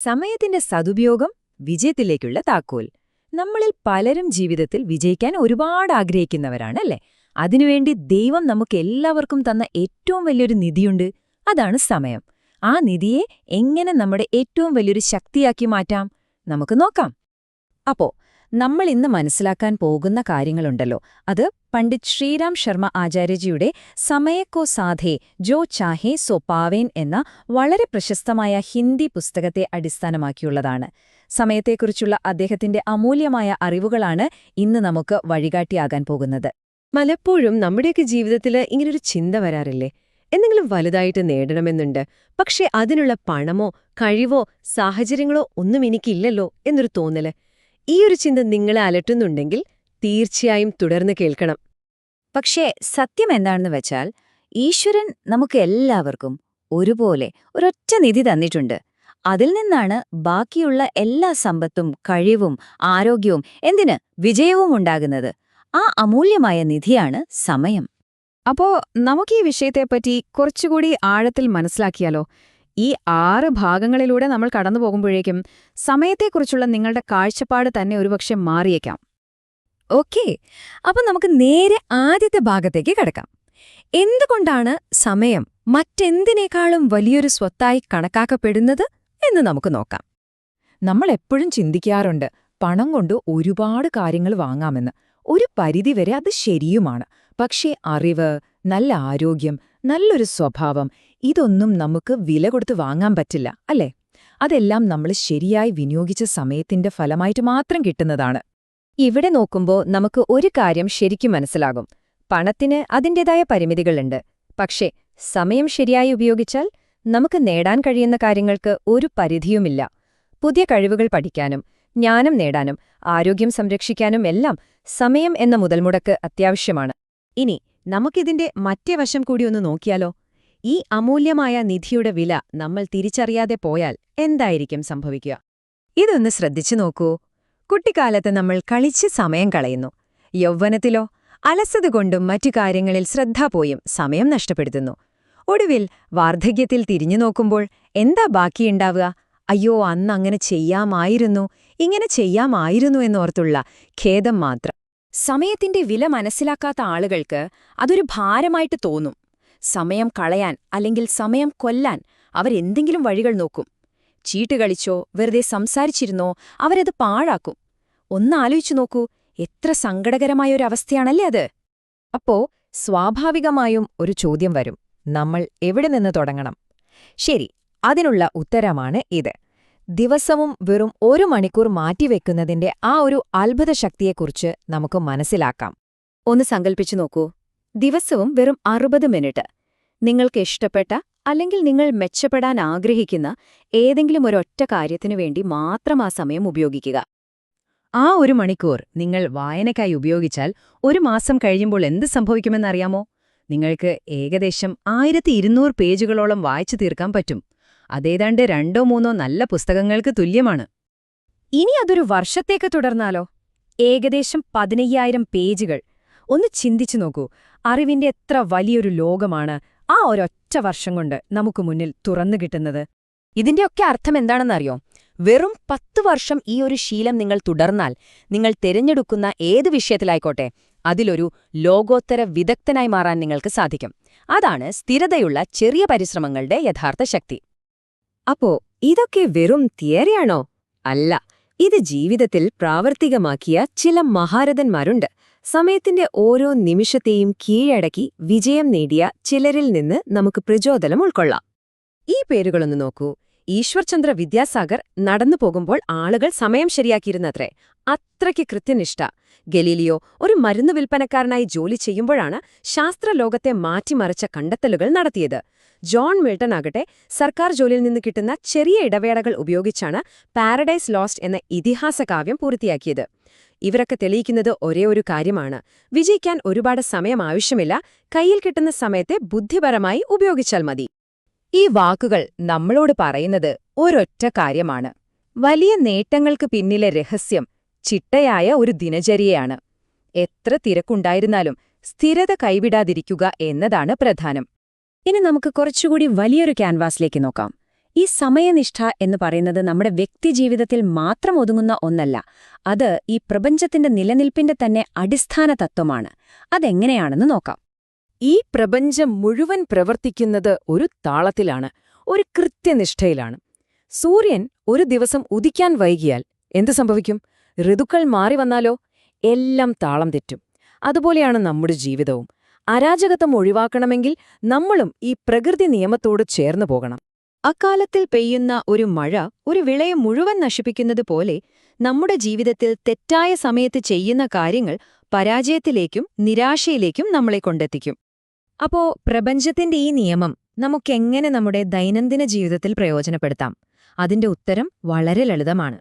സമയത്തിന്റെ സദുപയോഗം വിജയത്തിലേക്കുള്ള താക്കോൽ. നമ്മളിൽ പലരും ജീവിതത്തിൽ വിജയിക്കാൻ ഒരുപാട് ആഗ്രഹിക്കുന്നവരാണ് അല്ലേ? അതിനുവേണ്ടി ദൈവം നമുക്ക് എല്ലാവർക്കും തന്ന ഏറ്റവും വലിയൊരു നിധിയുണ്ട്. അതാണ് സമയം. ആ നിധിയെ എങ്ങനെ നമ്മുടെ ഏറ്റവും വലിയൊരു ശക്തിയാക്കി മാറ്റാം? നമുക്ക് നോക്കാം. അപ്പോ നമ്മൾ ഇന്ന് മനസ്സിലാക്കാൻ പോകുന്ന കാര്യങ്ങളുണ്ടല്ലോ. അത് പണ്ഡിറ്റ് ശ്രീരാം ശർമ്മ ആചാര്യജിയുടെ സമയക്കോ സാധേ ജോ ചാഹേ സോ പാവേൻ എന്ന വളരെ പ്രശസ്തമായ ഹിന്ദി പുസ്തകത്തെ അടിസ്ഥാനമാക്കിയുള്ളതാണ്. സമയത്തെക്കുറിച്ചുള്ള അദ്ദേഹത്തിന്റെ അമൂല്യമായ അറിവുകളാണ് ഇന്ന് നമുക്ക് വഴികാട്ടിയാകാൻ പോകുന്നത്. പലപ്പോഴും നമ്മുടെയൊക്കെ ജീവിതത്തിൽ ഇങ്ങനൊരു ചിന്ത വരാറില്ലേ? എന്തെങ്കിലും വലുതായിട്ട് നേടണമെന്നുണ്ട്. പക്ഷേ അതിനുള്ള പണമോ കഴിവോ സാഹചര്യങ്ങളോ ഒന്നും എനിക്കില്ലല്ലോ എന്നൊരു തോന്നൽ. ഈ ഒരു ചിന്ത നിങ്ങളെ അലട്ടുന്നുണ്ടെങ്കിൽ തീർച്ചയായും തുടർന്ന് കേൾക്കണം. പക്ഷേ സത്യം എന്താണെന്ന് വെച്ചാൽ ഈശ്വരൻ നമുക്ക് എല്ലാവർക്കും ഒരുപോലെ ഒരൊറ്റ നിധി തന്നിട്ടുണ്ട്. അതിൽ നിന്നാണ് ബാക്കിയുള്ള എല്ലാ സമ്പത്തും കഴിവും ആരോഗ്യവും എന്തിന് വിജയവും ഉണ്ടാകുന്നത്. ആ അമൂല്യമായ നിധിയാണ് സമയം. അപ്പോ നമുക്ക് ഈ വിഷയത്തെപ്പറ്റി കുറച്ചുകൂടി ആഴത്തിൽ മനസ്സിലാക്കിയാലോ? ഈ ആറ് ഭാഗങ്ങളിലൂടെ നമ്മൾ കടന്നു പോകുമ്പോഴേക്കും സമയത്തെക്കുറിച്ചുള്ള നിങ്ങളുടെ കാഴ്ചപ്പാട് തന്നെ ഒരുപക്ഷെ മാറിയേക്കാം. ഓക്കെ അപ്പം നമുക്ക് നേരെ ആദ്യത്തെ ഭാഗത്തേക്ക് കിടക്കാം. എന്തുകൊണ്ടാണ് സമയം മറ്റെന്തിനേക്കാളും വലിയൊരു സ്വത്തായി കണക്കാക്കപ്പെടുന്നത് എന്ന് നമുക്ക് നോക്കാം. നമ്മൾ എപ്പോഴും ചിന്തിക്കാറുണ്ട് പണം കൊണ്ട് ഒരുപാട് കാര്യങ്ങൾ വാങ്ങാമെന്ന്. ഒരു പരിധിവരെ അത് ശരിയുമാണ്. പക്ഷേ അറിവ് നല്ല ആരോഗ്യം നല്ലൊരു സ്വഭാവം ഇതൊന്നും നമുക്ക് വില കൊടുത്ത് വാങ്ങാൻ പറ്റില്ല അല്ലേ? അതെല്ലാം നമ്മൾ ശരിയായി വിനിയോഗിച്ച സമയത്തിന്റെ ഫലമായിട്ട് മാത്രം കിട്ടുന്നതാണ്. ഇവിടെ നോക്കുമ്പോൾ നമുക്ക് ഒരു കാര്യം ശരിക്കും മനസ്സിലാകും. പണത്തിന് അതിന്റെതായ പരിമിതികളുണ്ട്. പക്ഷേ സമയം ശരിയായി ഉപയോഗിച്ചാൽ നമുക്ക് നേടാൻ കഴിയുന്ന കാര്യങ്ങൾക്ക് ഒരു പരിധിയുമില്ല. പുതിയ കഴിവുകൾ പഠിക്കാനും ജ്ഞാനം നേടാനും ആരോഗ്യം സംരക്ഷിക്കാനും എല്ലാം സമയം എന്ന മുതൽമുടക്ക് അത്യാവശ്യമാണ്. ഇനി നമുക്കിതിന്റെ മറ്റേ വശം കൂടി ഒന്ന് നോക്കിയാലോ? ഈ അമൂല്യമായ നിധിയുടെ വില നമ്മൾ തിരിച്ചറിയാതെ പോയാൽ എന്തായിരിക്കും സംഭവിക്കുക? ഇതൊന്ന് ശ്രദ്ധിച്ചു നോക്കൂ. കുട്ടിക്കാലത്ത് നമ്മൾ കളിച്ച് സമയം കളയുന്നു. യൗവനത്തിലോ അലസത കൊണ്ടും മറ്റു കാര്യങ്ങളിൽ ശ്രദ്ധാപോയും സമയം നഷ്ടപ്പെടുത്തുന്നു. ഒടുവിൽ വാർദ്ധക്യത്തിൽ തിരിഞ്ഞു നോക്കുമ്പോൾ എന്താ ബാക്കിയുണ്ടാവുക? അയ്യോ അന്ന് അങ്ങനെ ചെയ്യാമായിരുന്നു ഇങ്ങനെ ചെയ്യാമായിരുന്നു എന്നോർത്തുള്ള ഖേദം മാത്രം. സമയത്തിന്റെ വില മനസ്സിലാക്കാത്ത ആളുകൾക്ക് അതൊരു ഭാരമായിട്ട് തോന്നും. സമയം കളയാൻ അല്ലെങ്കിൽ സമയം കൊല്ലാൻ അവരെന്തെങ്കിലും വഴികൾ നോക്കും. ചീട്ട് കളിച്ചോ വെറുതെ സംസാരിച്ചിരുന്നോ അവരത് പാഴാക്കും. ഒന്നാലോചിച്ചു നോക്കൂ എത്ര സങ്കടകരമായ ഒരു അവസ്ഥയാണല്ലേ അത്? അപ്പോ സ്വാഭാവികമായും ഒരു ചോദ്യം വരും. നമ്മൾ എവിടെ നിന്ന് തുടങ്ങണം? ശരി അതിനുള്ള ഉത്തരമാണ് ഇത്. ദിവസവും വെറും ഒരു മണിക്കൂർ മാറ്റിവെക്കുന്നതിന്റെ ആ ഒരു അത്ഭുത ശക്തിയെക്കുറിച്ച് നമുക്ക് മനസ്സിലാക്കാം. ഒന്ന് സങ്കൽപ്പിച്ചു നോക്കൂ. ദിവസവും വെറും അറുപത് മിനിറ്റ്. നിങ്ങൾക്ക് ഇഷ്ടപ്പെട്ട അല്ലെങ്കിൽ നിങ്ങൾ മെച്ചപ്പെടാൻ ആഗ്രഹിക്കുന്ന ഏതെങ്കിലും ഒരൊറ്റ കാര്യത്തിനു വേണ്ടി മാത്രം ആ സമയം ഉപയോഗിക്കുക. ആ ഒരു മണിക്കൂർ നിങ്ങൾ വായനയ്ക്കായി ഉപയോഗിച്ചാൽ ഒരു മാസം കഴിയുമ്പോൾ എന്ത് സംഭവിക്കുമെന്നറിയാമോ? നിങ്ങൾക്ക് ഏകദേശം ആയിരത്തി ഇരുന്നൂറ് പേജുകളോളം വായിച്ചു തീർക്കാൻ പറ്റും. അതേതാണ്ട് രണ്ടോ മൂന്നോ നല്ല പുസ്തകങ്ങൾക്ക് തുല്യമാണ്. ഇനി അതൊരു വർഷത്തേക്ക് തുടർന്നാലോ? ഏകദേശം പതിനയ്യായിരം പേജുകൾ. ഒന്ന് ചിന്തിച്ചു നോക്കൂ. അറിവിന്റെ എത്ര വലിയൊരു ലോകമാണ് ആ ഒരൊറ്റ വർഷം കൊണ്ട് നമുക്ക് മുന്നിൽ തുറന്നു കിട്ടുന്നത്. ഇതിന്റെയൊക്കെ അർത്ഥം എന്താണെന്നറിയോ? വെറും പത്ത് വർഷം ഈ ഒരു ശീലം നിങ്ങൾ തുടർന്നാൽ നിങ്ങൾ തിരഞ്ഞെടുക്കുന്ന ഏത് വിഷയത്തിലായിക്കോട്ടെ അതിലൊരു ലോകോത്തര വിദഗ്ധനായി മാറാൻ നിങ്ങൾക്ക് സാധിക്കും. അതാണ് സ്ഥിരതയുള്ള ചെറിയ പരിശ്രമങ്ങളുടെ യഥാർത്ഥ ശക്തി. അപ്പോ ഇതൊക്കെ വെറും തിയറിയാണോ? അല്ല ഇത് ജീവിതത്തിൽ പ്രാവർത്തികമാക്കിയ ചില മഹാരഥന്മാരുണ്ട്. സമയത്തിന്റെ ഓരോ നിമിഷത്തെയും കീഴടക്കി വിജയം നേടിയ ചിലരിൽ നിന്ന് നമുക്ക് പ്രചോദനം ഉൾക്കൊള്ളാം. ഈ പേരുകളൊന്ന് നോക്കൂ. ഈശ്വർചന്ദ്ര വിദ്യാസാഗർ നടന്നു പോകുമ്പോൾ ആളുകൾ സമയം ശരിയാക്കിയിരുന്നത്രേ. അത്രയ്ക്ക് കൃത്യനിഷ്ഠ. ഗലീലിയോ ഒരു മരുന്ന് വിൽപ്പനക്കാരനായി ജോലി ചെയ്യുമ്പോഴാണ് ശാസ്ത്രലോകത്തെ മാറ്റിമറിച്ച കണ്ടെത്തലുകൾ നടത്തിയത്. ജോൺ മിൽട്ടൺ ആകട്ടെ സർക്കാർ ജോലിയിൽ നിന്ന് കിട്ടുന്ന ചെറിയ ഇടവേളകൾ ഉപയോഗിച്ചാണ് പാരഡൈസ് ലോസ്റ്റ് എന്ന ഇതിഹാസകാവ്യം പൂർത്തിയാക്കിയത്. ഇവരൊക്കെ തെളിയിക്കുന്നത് ഒരേ ഒരു കാര്യമാണ്. വിജയിക്കാൻ ഒരുപാട് സമയം ആവശ്യമില്ല. കയ്യിൽ കിട്ടുന്ന സമയത്തെ ബുദ്ധിപരമായി ഉപയോഗിച്ചാൽ മതി. ഈ വാക്കുകൾ നമ്മളോട് പറയുന്നത് ഒരൊറ്റ കാര്യമാണ്. വലിയ നേട്ടങ്ങൾക്ക് പിന്നിലെ രഹസ്യം ചിട്ടയായ ഒരു ദിനചര്യയാണ്. എത്ര തിരക്കുണ്ടായിരുന്നാലും സ്ഥിരത കൈവിടാതിരിക്കുക എന്നതാണ് പ്രധാനം. ഇനി നമുക്ക് കുറച്ചുകൂടി വലിയൊരു ക്യാൻവാസിലേക്ക് നോക്കാം. ഈ സമയനിഷ്ഠ എന്ന് പറയുന്നത് നമ്മുടെ വ്യക്തിജീവിതത്തിൽ മാത്രം ഒതുങ്ങുന്ന ഒന്നല്ല. അത് ഈ പ്രപഞ്ചത്തിന്റെ നിലനിൽപ്പിന്റെ തന്നെ അടിസ്ഥാന തത്വമാണ്. അതെങ്ങനെയാണെന്ന് നോക്കാം. ഈ പ്രപഞ്ചം മുഴുവൻ പ്രവർത്തിക്കുന്നത് ഒരു താളത്തിലാണ് ഒരു കൃത്യനിഷ്ഠയിലാണ്. സൂര്യൻ ഒരു ദിവസം ഉദിക്കാൻ വൈകിയാൽ എന്ത് സംഭവിക്കും? ഋതുക്കൾ മാറി വന്നാലോ? എല്ലാം താളം തെറ്റും. അതുപോലെയാണ് നമ്മുടെ ജീവിതവും. അരാജകത്വം ഒഴിവാക്കണമെങ്കിൽ നമ്മളും ഈ പ്രകൃതി നിയമത്തോട് ചേർന്നു പോകണം. അക്കാലത്തിൽ പെയ്യുന്ന ഒരു മഴ ഒരു വിളയെ മുഴുവൻ നശിപ്പിക്കുന്നത് പോലെ നമ്മുടെ ജീവിതത്തിൽ തെറ്റായ സമയത്ത് ചെയ്യുന്ന കാര്യങ്ങൾ പരാജയത്തിലേക്കും നിരാശയിലേക്കും നമ്മളെ കൊണ്ടെത്തിക്കും. അപ്പോ പ്രപഞ്ചത്തിന്റെ ഈ നിയമം നമുക്കെങ്ങനെ നമ്മുടെ ദൈനംദിന ജീവിതത്തിൽ പ്രയോജനപ്പെടുത്താം? അതിന്റെ ഉത്തരം വളരെ ലളിതമാണ്.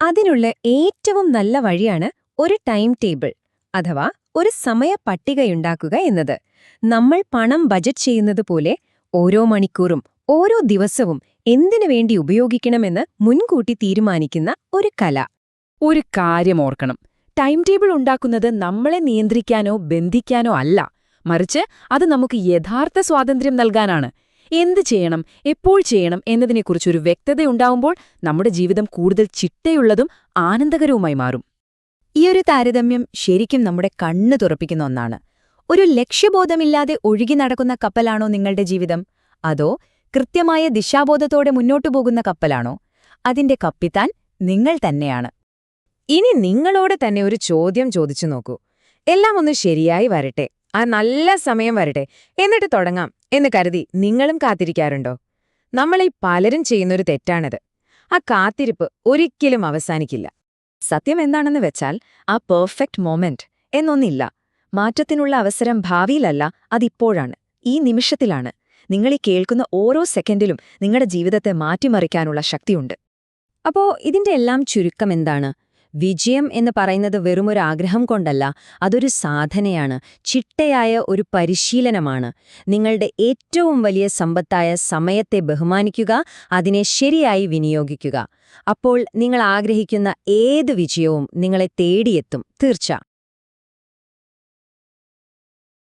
അതിനുള്ള ഏറ്റവും നല്ല വഴിയാണ് ഒരു ടൈം ടേബിൾ അഥവാ ഒരു സമയ പട്ടികയുണ്ടാക്കുക എന്നത്. നമ്മൾ പണം ബജറ്റ് ചെയ്യുന്നത് പോലെ ഓരോ മണിക്കൂറും ഓരോ ദിവസവും എന്തിനു വേണ്ടി ഉപയോഗിക്കണമെന്ന് മുൻകൂട്ടി തീരുമാനിക്കുന്ന ഒരു കല. ഒരു കാര്യം ഓർക്കണം. ടൈം ടേബിൾ ഉണ്ടാക്കുന്നത് നമ്മളെ നിയന്ത്രിക്കാനോ ബന്ധിക്കാനോ അല്ല. മറിച്ച് അത് നമുക്ക് യഥാർത്ഥ സ്വാതന്ത്ര്യം നൽകാനാണ്. എന്ത് ചെയ്യണം എപ്പോൾ ചെയ്യണം എന്നതിനെക്കുറിച്ചൊരു വ്യക്തതയുണ്ടാവുമ്പോൾ നമ്മുടെ ജീവിതം കൂടുതൽ ചിട്ടയുള്ളതും ആനന്ദകരവുമായി മാറും. ഈയൊരു താരതമ്യം ശരിക്കും നമ്മുടെ കണ്ണ് തുറപ്പിക്കുന്ന ഒന്നാണ്. ഒരു ലക്ഷ്യബോധമില്ലാതെ ഒഴുകി നടക്കുന്ന കപ്പലാണോ നിങ്ങളുടെ ജീവിതം? അതോ കൃത്യമായ ദിശാബോധത്തോടെ മുന്നോട്ടു പോകുന്ന കപ്പലാണോ? അതിന്റെ കപ്പിത്താൻ നിങ്ങൾ തന്നെയാണ്. ഇനി നിങ്ങളോട് തന്നെ ഒരു ചോദ്യം ചോദിച്ചു നോക്കൂ. എല്ലാം ഒന്ന് ശരിയായി വരട്ടെ. ആ നല്ല സമയം വരട്ടെ. എന്നിട്ട് തുടങ്ങാം എന്ന് കരുതി നിങ്ങളും കാത്തിരിക്കാറുണ്ടോ? നമ്മളീ പലരും ചെയ്യുന്നൊരു തെറ്റാണിത്. ആ കാത്തിരിപ്പ് ഒരിക്കലും അവസാനിക്കില്ല. സത്യം എന്താണെന്ന് വെച്ചാൽ ആ പെർഫെക്റ്റ് മൊമെന്റ് എന്നൊന്നില്ല. മാറ്റത്തിനുള്ള അവസരം ഭാവിയിലല്ല അതിപ്പോഴാണ്. ഈ നിമിഷത്തിലാണ്. നിങ്ങൾ ഈ കേൾക്കുന്ന ഓരോ സെക്കൻഡിലും നിങ്ങളുടെ ജീവിതത്തെ മാറ്റിമറിക്കാനുള്ള ശക്തിയുണ്ട്. അപ്പോ ഇതിന്റെ എല്ലാം ചുരുക്കം എന്താണ്? വിജയം എന്ന് പറയുന്നത് വെറുമൊരു ആഗ്രഹം കൊണ്ടല്ല അതൊരു സാധനയാണ് ചിട്ടയായ ഒരു പരിശീലനമാണ്. നിങ്ങളുടെ ഏറ്റവും വലിയ സമ്പത്തായ സമയത്തെ ബഹുമാനിക്കുക അതിനെ ശരിയായി വിനിയോഗിക്കുക. അപ്പോൾ നിങ്ങൾ ആഗ്രഹിക്കുന്ന ഏത് വിജയവും നിങ്ങളെ തേടിയെത്തും. തീർച്ച.